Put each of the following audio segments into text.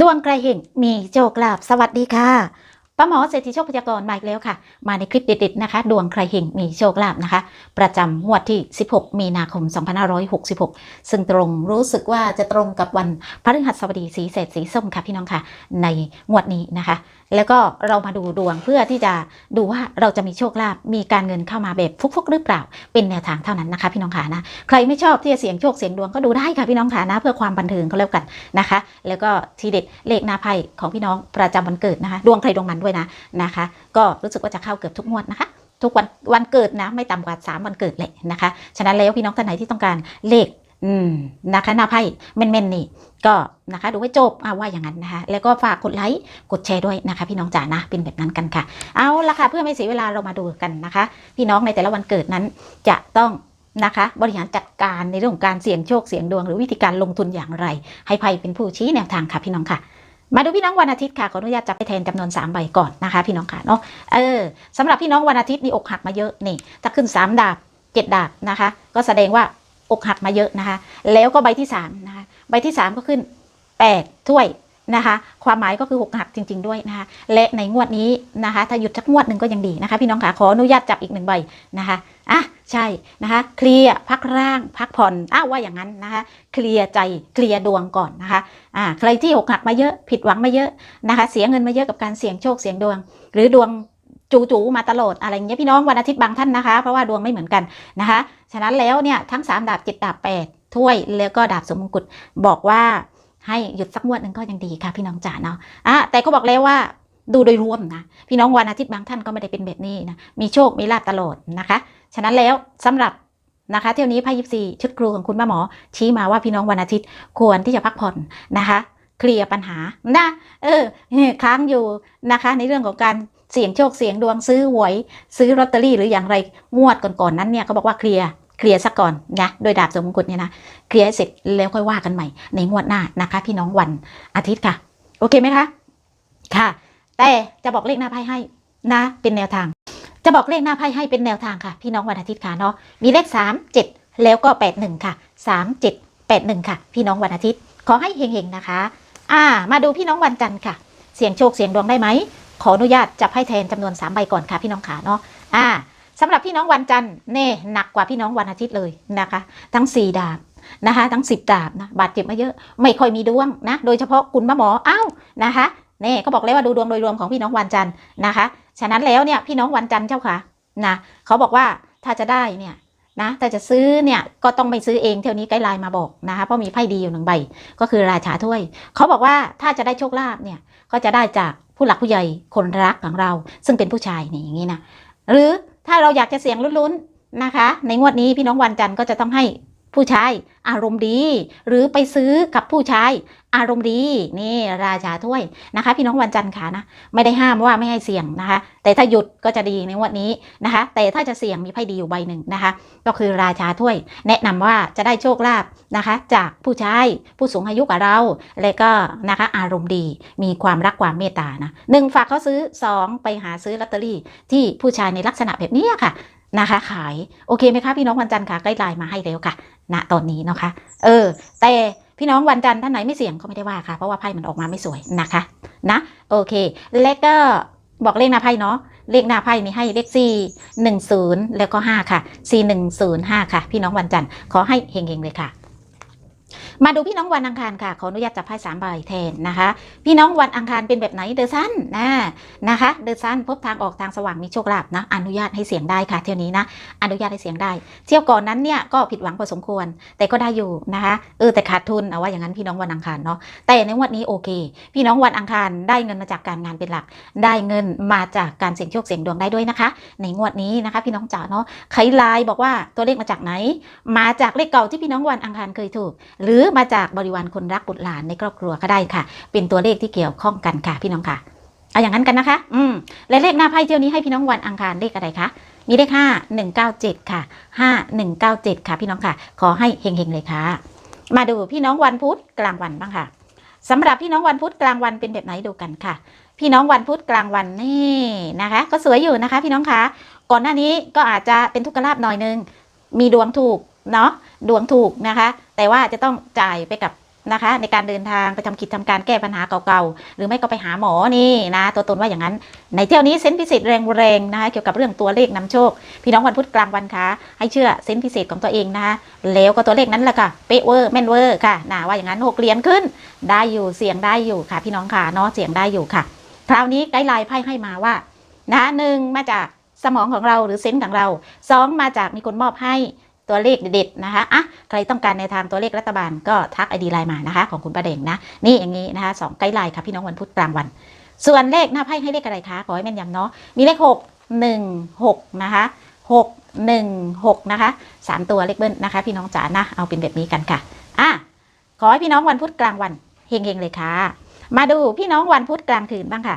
ดวงไกรเห่งมีโชคลาภสวัสดีค่ะ ป้าหมอเศรษฐีโชคพยากรณ์มาอีกแล้วค่ะ มาในคลิปเด็ดๆนะคะ ดวงใครเห่งมีโชคลาภนะคะ ประจำงวดที่ 16 มีนาคม 2566 ซึ่งตรงรู้สึกว่าจะตรงกับวันพฤหัสบดีสีเศษสีส้มค่ะพี่น้องค่ะ ในงวดนี้นะคะ แล้วก็เรามาดูดวงเพื่อที่จะดูว่าเราจะมีโชคลาภมีการเงินเข้ามาแบบฟุกๆหรือเปล่า เป็นแนวทางเท่านั้นนะคะ พี่น้องค่ะนะใครไม่ชอบที่จะเสียงโชคเสียงดวงก็ดูได้ค่ะพี่น้องค่ะนะ เพื่อความบันเทิงก็แล้วกันนะคะ แล้วก็ทีเด็ดเลขหน้าไพ่ของพี่น้องประจำวันเกิดนะคะ ดวงใครดวงมันด้วยนะนะคะ ก็รู้สึกว่าจะเข้าเกือบทุกงวดนะคะ ทุกวันวันเกิดนะ ไม่ต่ำกว่า 3 วันเกิดเลยนะคะ ฉะนั้นแล้วพี่น้องท่านไหนที่ต้องการเลขอืมนะคะหน้าไพ่เม่นๆนี่ก็นะคะดูให้จบว่าอย่างนั้นนะคะ แล้วก็ฝากกดไลค์กดแชร์ด้วยนะคะ พี่น้องจ๋านะเป็นแบบนั้นกันค่ะ เอาละค่ะเพื่อไม่เสียเวลาเรามาดูกันนะคะ พี่น้องในแต่ละวันเกิดนั้นจะต้องนะคะ บริหารจัดการในเรื่องของการเสี่ยงโชคเสี่ยงดวง หรือวิธีการลงทุนอย่างไร ให้ไพ่เป็นผู้ชี้แนวทางค่ะพี่น้องค่ะ มาดูพี่น้องวันอาทิตย์ค่ะขออนุญาตจับไปแทนจำนวน3ใบก่อนนะคะ พี่น้องค่ะเนาะเออสำหรับพี่น้องวันอาทิตย์นี่อกหักมาเยอะนี่ถ้าขึ้น 3 ดาบ 7 ดาบนะคะ ก็แสดงว่าอกหักมาเยอะนะคะ แล้วก็ใบที่3นะคะใบที่ 3 ก็ขึ้น 8 ถ้วย นะคะ ความหมายก็คือหกหักจริง ๆด้วยนะคะและในงวดนี้นะคะ ถ้าหยุดสักงวดหนึ่งก็ยังดีนะคะ พี่น้องค่ะขออนุญาตจับอีกหนึ่งใบนะคะอะใช่นะคะ เคลียร์พักร่าง พักผ่อนอ้าวว่าอย่างนั้นนะคะ เคลียร์ใจเคลียร์ดวงก่อนนะคะอ่าใครที่หกหักมาเยอะผิดหวังมาเยอะนะคะ เสียเงินมาเยอะกับการเสี่ยงโชคเสี่ยงดวง หรือดวงจูๆมาตลอดอะไรอย่างเงี้ยพี่น้องวันอาทิตย์บางท่านนะคะ เพราะว่าดวงไม่เหมือนกันนะคะ ฉะนั้นแล้วเนี่ยทั้ง 3 ดาบ7ดาบ8ถ้วยแล้วก็ดาบสมมงกุฎบอกว่า ให้หยุดสักงวดหนึ่งก็ยังดีค่ะพี่น้องจ๋าเนาะอะแต่ก็บอกแล้วว่าดูโดยรวมนะพี่น้องวันอาทิตย์บางท่านก็ไม่ได้เป็นแบบนี้นะมีโชคมีลาภตลอดนะคะ ฉะนั้นแล้วสำหรับนะคะเที่ยวนี้ไพ่ยิปซีชุดครูของคุณแม่หมอ ชี้มาว่าพี่น้องวันอาทิตย์ควรที่จะพักผ่อนนะคะเคลียร์ปัญหานะเออค้างอยู่นะคะ ในเรื่องของการเสี่ยงโชคเสี่ยงดวงซื้อหวย ซื้อลอตเตอรี่หรืออย่างไรงวดก่อนๆนั้นเนี่ยเขาบอกว่าเคลียร์ เคลียร์ซะก่อนนะโดยดาบสมมงกุฎเนี่ยนะเคลียร์เสร็จแล้วค่อยว่ากันใหม่ ในงวดหน้านะคะ พี่น้องวันอาทิตย์ค่ะ โอเคไหมคะ ค่ะ แต่จะบอกเลขหน้าไพ่ให้นะ เป็นแนวทาง จะบอกเลขหน้าไพ่ให้เป็นแนวทางค่ะ พี่น้องวันอาทิตย์ค่ะเนาะมีเลขสามเจ็ดแล้วก็แปดหนึ่งค่ะสามเจ็ดแปดหนึ่งค่ะ พี่น้องวันอาทิตย์ ขอให้เฮงๆนะคะ อ่า มาดูพี่น้องวันจันทร์ค่ะ เสียงโชคเสียงดวงได้ไหมขออนุญาตจับให้แทนจำนวน3ใบก่อนค่ะพี่น้องขาเนาะอ่า สำหรับพี่น้องวันจันทร์เน่หนักกว่าพี่น้องวันอาทิตย์เลยนะคะ ทั้ง 4 ดาบนะคะ ทั้ง 10 ดาบนะบาดเจ็บมาเยอะ ไม่ค่อยมีดวงนะโดยเฉพาะคุณป้าหมออ้าวนะคะเน่ก็บอกเลยว่าดูดวงโดยรวมของพี่น้องวันจันทร์นะคะฉะนั้นแล้วเนี่ยพี่น้องวันจันทร์เจ้าค่ะนะเขาบอกว่าถ้าจะได้เนี่ยนะถ้าจะซื้อเนี่ยก็ต้องไปซื้อเองเที่ยวนี้ไกด์ไลน์มาบอกนะคะเพราะมีไพ่ดีอยู่หนึ่งใบ ก็คือราชาถ้วย เขาบอกว่าถ้าจะได้โชคลาภเนี่ยก็จะได้จากผู้หลักผู้ใหญ่คนรักของเรา ซึ่งเป็นผู้ชายนี่อย่างนี้นะหรือ ถ้าเราอยากจะเสี่ยงลุ้นๆนะคะ ในงวดนี้พี่น้องวันจันทร์ก็จะต้องให้ ผู้ชายอารมณ์ดี หรือไปซื้อกับผู้ชายอารมณ์ดีนี่ราชาถ้วยนะคะ พี่น้องวันจันทร์ค่ะนะไม่ได้ห้ามว่าไม่ให้เสี่ยงนะคะ แต่ถ้าหยุดก็จะดีในวดนี้นะคะ แต่ถ้าจะเสี่ยงมีไพ่ดีอยู่ใบหนึ่งนะคะ ก็คือราชาถ้วย แนะนำว่าจะได้โชคลาภนะคะ จากผู้ชายผู้สูงอายุกับเรา และก็นะคะอารมณ์ดีมีความรักความเมตตานะหนึ่งฝากเขาซื้อสองไปหาซื้อลอตเตอรี่ที่ผู้ชายในลักษณะแบบนี้ค่ะ นะคะ ขายโอเคไหมคะพี่น้องวันจันทร์ค่ะใกล้ไลน์มาให้แล้วค่ะณตอนนี้เนาะคะ เออ แต่พี่น้องวันจันทร์ท่านไหนไม่เสี่ยงก็ไม่ได้ว่าค่ะ เพราะว่าไพ่มันออกมาไม่สวยนะคะ นะ โอเค และก็บอกเลขหน้าไพ่เนาะเลขหน้าไพ่นี่ให้เลขสี่หนึ่งศูนย์แล้วก็ห้าค่ะสี่หนึ่งศูนย์ห้าค่ะ พี่น้องวันจันทร์ขอให้เฮงๆเลยค่ะ มาดูพี่น้องวันอังคารค่ะขออนุญาตจับไพ่สามใบแทนนะคะ พี่น้องวันอังคารเป็นแบบไหนเดอซันนะนะคะ เดอซันพบทางออกทางสว่างมีโชคลาภนะ อนุญาตให้เสียงได้ค่ะ เที่ยวนี้นะ อนุญาตให้เสียงได้ เที่ยวก่อนนั้นเนี่ยก็ผิดหวังพอสมควร แต่ก็ได้อยู่นะคะเออแต่ขาดทุนเอาว่าอย่างนั้นพี่น้องวันอังคารเนาะแต่ในงวันนี้โอเค พี่น้องวันอังคารได้เงินมาจากการงานเป็นหลัก ได้เงินมาจากการเสี่ยงโชคเสี่ยงดวงได้ด้วยนะคะ ในงวดนี้นะคะ พี่น้องจ๋าเนาะใครไลน์บอกว่าตัวเลขมาจากไหน มาจากเลขเก่าที่พี่น้องวันอังคารเคยถูก หรือมาจากบริวารคนรักบุตรหลานในครอบครัวก็ได้ค่ะ เป็นตัวเลขที่เกี่ยวข้องกันค่ะ พี่น้องค่ะ เอาอย่างนั้นกันนะคะ อืมและเลขหน้าไพ่เที่ยวนี้ให้พี่น้องวันอังคารเลขอะไรคะ มีเลขห้าหนึ่งเก้าเจ็ดค่ะห้าหนึ่งเก้าเจ็ดค่ะ พี่น้องค่ะ ขอให้เฮงๆเลยค่ะ มาดูพี่น้องวันพุธกลางวันบ้างค่ะสำหรับพี่น้องวันพุธกลางวันเป็นแบบไหนดูกันค่ะ พี่น้องวันพุธกลางวันนี่นะคะ ก็สวยอยู่นะคะ พี่น้องคะก่อนหน้านี้ก็อาจจะเป็นทุกขลาบหน่อยนึง มีดวงถูก เนาะดวงถูกนะคะ แต่ว่าจะต้องจ่ายไปกับนะคะ ในการเดินทางไปทำกิจทำการแก้ปัญหาเก่าๆหรือไม่ก็ไปหาหมอนี่นะตัวตนว่าอย่างนั้น ในเที่ยวนี้เซนพิเศษแรงๆนะคะเกี่ยวกับเรื่องตัวเลขนำโชค พี่น้องวันพุธกลางวันคะให้เชื่อเซนพิเศษของตัวเองนะคะแล้วก็ตัวเลขนั้นแหละค่ะเป๊ะเวอร์แม่นเวอร์ค่ะนะว่าอย่างนั้นหกเหรียญขึ้น ได้อยู่เสียงได้อยู่ค่ะ พี่น้องค่ะเนาะเสียงได้อยู่ค่ะ คราวนี้ไกด์ไลน์ไพ่ให้มาว่านะหนึ่งมาจากสมองของเราหรือเซนส์ของเราสองมาจากมีคนมอบให้ ตัวเลขเด็ดๆนะคะอะใครต้องการในทางตัวเลขรัฐบาลก็ทักไอดีไลน์มานะคะ ของคุณประเด่งนะ นี่อย่างนี้นะคะสองไกด์ไลน์ค่ะพี่น้องวันพุธกลางวัน ส่วนเลขหน้าไพ่ให้เลขอะไรคะขอให้แม่นยำเนาะมีเลขหกหนึ่งหกนะคะหกหนึ่งหกนะคะสามตัวเลขเบิ้ลนะคะ พี่น้องจ๋านะเอาเป็นแบบนี้กันค่ะอะขอให้พี่น้องวันพุธกลางวันเฮงๆเลยค่ะ มาดูพี่น้องวันพุธกลางคืนบ้างค่ะ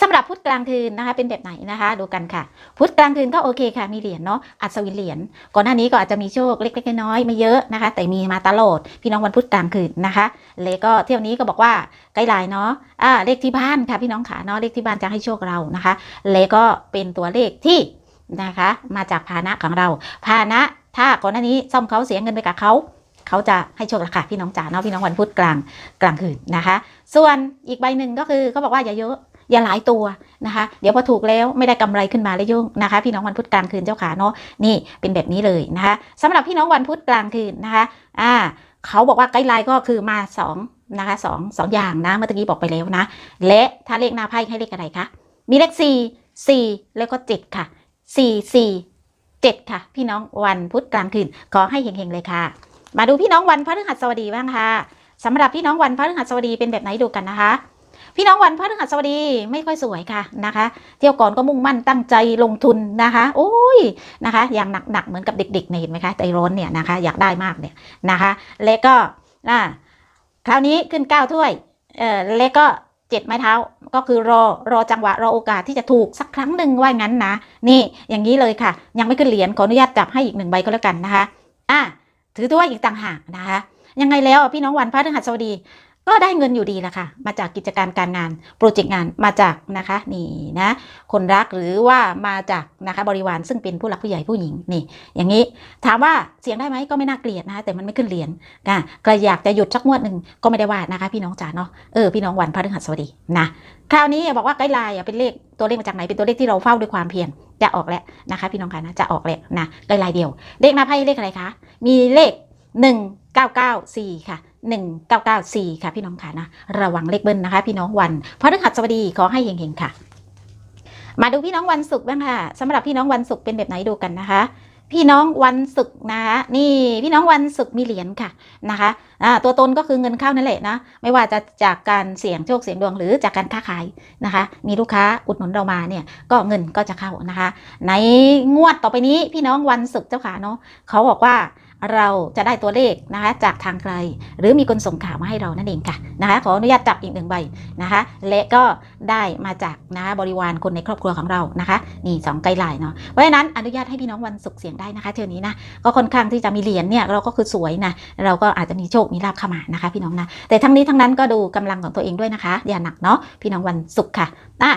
สำหรับพุธกลางคืนนะคะเป็นแบบไหนนะคะดูกันค่ะ พุธกลางคืนก็โอเคค่ะมีเหรียญเนาะอัศวินเหรียญก่อนหน้านี้ก็อาจจะมีโชคเล็กๆน้อยๆไม่เยอะนะคะ แต่มีมาตลอดพี่น้องวันพุธกลางคืนนะคะเลยก็เที่ยวนี้ก็บอกว่าใกล้ไลน์เนาะอ่าเลขที่บ้านค่ะพี่น้องขาเนาะเลขที่บ้านจะให้โชคเรานะคะเลยก็เป็นตัวเลขที่นะคะมาจากพาหนะของเราพาหนะถ้าก่อนหน้านี้ซ่อมเขาเสียเงินไปกับเขาเขาจะให้โชคละค่ะพี่น้องจ๋าเนาะพี่น้องวันพุธกลางกลางคืนนะคะ ส่วนอีกใบหนึ่งก็คือเขาบอกว่าอย่าเยอะ อย่าหลายตัวนะคะ เดี๋ยวพอถูกแล้วไม่ได้กำไรขึ้นมาแล้วยุ่งนะคะ พี่น้องวันพุธกลางคืนเจ้าขาเนาะนี่เป็นแบบนี้เลยนะคะสำหรับพี่น้องวันพุธกลางคืนนะคะอ่าเขาบอกว่าไกด์ไลน์ก็คือมาสองนะคะสองสองอย่างนะเมื่อกี้บอกไปแล้วนะ และถ้าเลขหน้าไพ่ให้เลขอะไรคะมีเลขสี่สี่แล้วก็เจ็ดค่ะสี่สี่เจ็ดค่ะ พี่น้องวันพุธกลางคืนขอให้เฮงๆเลยค่ะ มาดูพี่น้องวันพฤหัสบดีบ้างค่ะสำหรับพี่น้องวันพฤหัสบดีเป็นแบบไหนดูกันนะคะ พี่น้องวันพฤหัสบดีไม่ค่อยสวยค่ะนะคะ เที่ยวก่อนก็มุ่งมั่นตั้งใจลงทุนนะคะ โอ้ยนะคะ อย่างหนักๆเหมือนกับเด็กๆเนี่ยเห็นไหมคะใจร้อนเนี่ยนะคะ อยากได้มากเนี่ยนะคะ แล้วก็อ่าคราวนี้ขึ้นเก้าถ้วยเออแล้วก็เจ็ดไม้เท้าก็คือรอรอจังหวะรอโอกาสที่จะถูกสักครั้งหนึ่งว่างั้นนะ นี่อย่างนี้เลยค่ะ ยังไม่ขึ้นเหรียญขออนุญาตจับให้อีกหนึ่งใบก็แล้วกันนะคะอะถือถ้วยอีกต่างหากนะคะ ยังไงแล้วพี่น้องวันพระฤหัสบดี ก็ได้เงินอยู่ดีแหละค่ะ มาจากกิจการการงานโปรเจกต์งานมาจากนะคะนี่นะคนรักหรือว่ามาจากนะคะบริวารซึ่งเป็นผู้หลักผู้ใหญ่ผู้หญิงนี่ อย่างนี้ถามว่าเสียงได้ไหมก็ไม่น่าเกลียดนะคะแต่มันไม่ขึ้นเหรียญนะใครอยากจะหยุดสักงวดหนึ่งก็ไม่ได้ว่านะคะ พี่น้องจ๋าเนาะเออพี่น้องวันพฤหัสบดีนะคราวนี้บอกว่าไกด์ไลน์เป็นเลขตัวเลขมาจากไหนเป็นตัวเลขที่เราเฝ้าด้วยความเพียรจะออกแล้วนะคะ พี่น้องคะนะจะออกแล้วนะไกด์ไลน์เดียว เลขหน้าไพ่เลขอะไรคะมีเลข 1994 ค่ะ 1994 ค่ะ พี่น้องค่ะนะระวังเลขเบิ้ลนะคะ พี่น้องวันพฤหัสบดีขอให้เฮงๆค่ะ มาดูพี่น้องวันศุกร์บ้างค่ะสำหรับพี่น้องวันศุกร์เป็นแบบไหนดูกันนะคะพี่น้องวันศุกร์นะคะนี่พี่น้องวันศุกร์มีเหรียญค่ะนะคะอ่าตัวตนก็คือเงินเข้านั่นแหละนะไม่ว่าจะจากการเสี่ยงโชคเสี่ยงดวงหรือจากการค้าขายนะคะ มีลูกค้าอุดหนุนเรามาเนี่ยก็เงินก็จะเข้านะคะ ในงวดต่อไปนี้พี่น้องวันศุกร์เจ้าขาเนาะเขาบอกว่า เราจะได้ตัวเลขนะคะจากทางไกล หรือมีคนส่งข่าวมาให้เรานั่นเองค่ะนะคะขออนุญาตจับอีกหนึ่งใบนะคะและก็ได้มาจากนะคะบริวารคนในครอบครัวของเรานะคะนี่สองไกด์ไลน์เนาะเพราะฉะนั้นอนุญาตให้พี่น้องวันศุกร์เสียงได้นะคะเที่ยวนี้นะก็ค่อนข้างที่จะมีเหรียญเนี่ยเราก็คือสวยนะเราก็อาจจะมีโชคมีลาภเข้ามานะคะ พี่น้องนะแต่ทั้งนี้ทั้งนั้นก็ดูกำลังของตัวเองด้วยนะคะ อย่าหนักเนาะพี่น้องวันศุกร์ค่ะอะ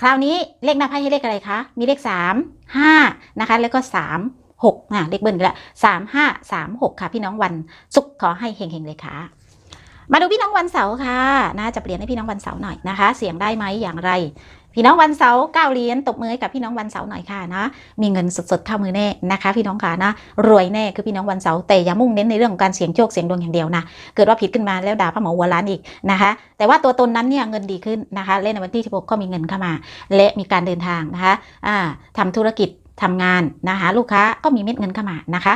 คราวนี้เลขหน้าไพ่ให้เลขอะไรคะ มีเลขสามห้านะคะ แล้วก็สามหกอะเลขเบิ้ลกันละสามห้าสามหกค่ะ พี่น้องวันศุกร์ขอให้เฮงๆเลยค่ะ มาดูพี่น้องวันเสาร์ค่ะนะจะเปลี่ยนให้พี่น้องวันเสาร์หน่อยนะคะ เสียงได้ไหมอย่างไร พี่น้องวันเสาร์เก้าเหรียญตบมือกับพี่น้องวันเสาร์หน่อยค่ะนะมีเงินสดๆเข้ามือแน่นะคะ พี่น้องค่ะนะรวยแน่คือพี่น้องวันเสาร์แต่อย่ามุ่งเน้นในเรื่องของการเสี่ยงโชคเสี่ยงดวงอย่างเดียวนะเกิดว่าผิดขึ้นมาแล้วด่าพระหมอหัวล้านอีกนะคะ แต่ว่าตัวตนนั้นเนี่ยเงินดีขึ้นนะคะเล่นในวันที่16ก็มีเงินเข้ามา และมีการเดินทางนะคะอ่าทำธุรกิจ ทำงานนะคะ ลูกค้าก็มีเม็ดเงินเข้ามานะคะ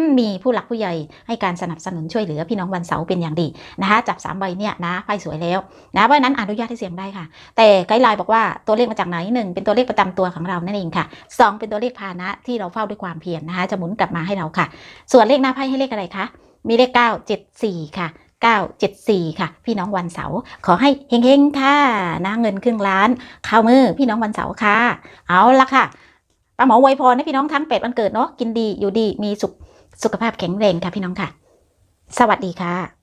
มมีผู้หลักผู้ใหญ่ให้การสนับสนุนช่วยเหลือพี่น้องวันเสาร์เป็นอย่างดีนะคะจับสามใบเนี่ยนะไพ่สวยแล้วนะเพราะนั้นอนุญาตให้เสี่ยงได้ค่ะ แต่ไกด์ไลน์บอกว่าตัวเลขมาจากไหนหนึ่งเป็นตัวเลขประจำตัวของเรานั่นเองค่ะสองเป็นตัวเลขพานะที่เราเฝ้าด้วยความเพียรนะคะจะหมุนกลับมาให้เราค่ะ ส่วนเลขหน้าไพ่ให้เลขอะไรคะมีเลขเก้าเจ็ดสี่ค่ะ974 ค่ะ พี่น้องวันเสาร์ขอให้เฮงๆค่ะนะเงินครึ่งล้านเข้ามือพี่น้องวันเสาร์ค่ะ เอาละค่ะ ป้าหมอไวยพรให้พี่น้องทั้งเป็ดวันเกิดเนาะกินดีอยู่ดีมีสุขสุขภาพแข็งแรงค่ะพี่น้องค่ะ สวัสดีค่ะ